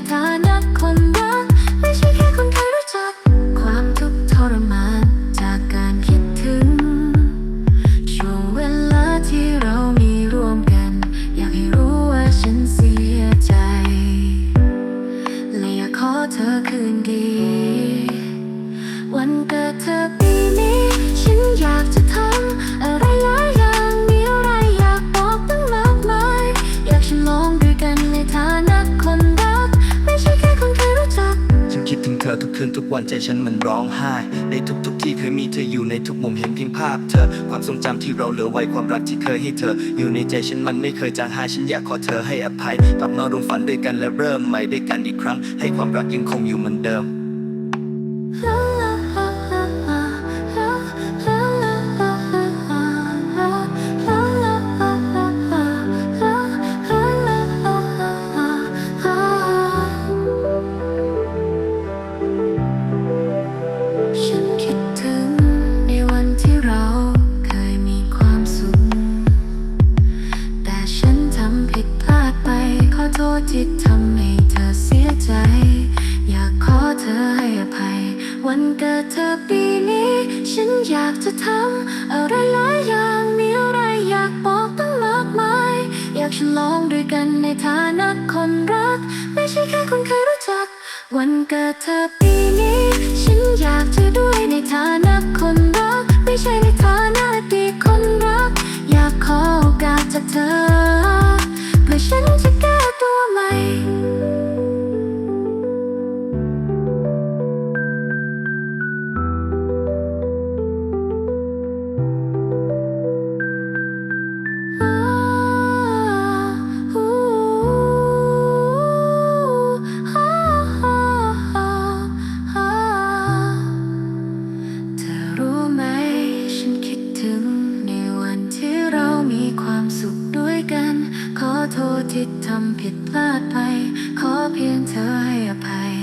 time. ธอทุกคืนทุกวันใจฉันมันร้องไห้ ในทุกๆที่เคยมีเธออยู่ในทุกมุมเห็นเพียงภาพเธอ ความทรงจำที่เราเหลือไว้ความรักที่เคยให้เธอ อยู่ในใจฉันมันไม่เคยจางหายฉันอยากขอเธอให้อภัยกลับมารวมฝันด้วยกันและเริ่มใหม่ด้วยกันอีกครั้ง ให้ความรักยังคงอยู่เหมือนเดิม ษที่ทำให้เธอเสียใจ อยากขอเธอให้อภัย วันเกิดเธอปีนี้ ฉันอยากจะทำอะไรหลายอย่างมีอะไรอยากบอกตั้งมากมาย อยากฉลองด้วยกันในฐานะคนรัก ไม่ใช่แค่คนเคยรู้จัก วันเกิดเธอปีนี้ ฉันอยากจะด้วยในฐานะคนรัก ไม่ใช่ในฐานะอดีตคนรัก อยากขอโอกาสจากเธอ ที่ทำผิดพลาดไป ขอเพียงเธอให้อภัย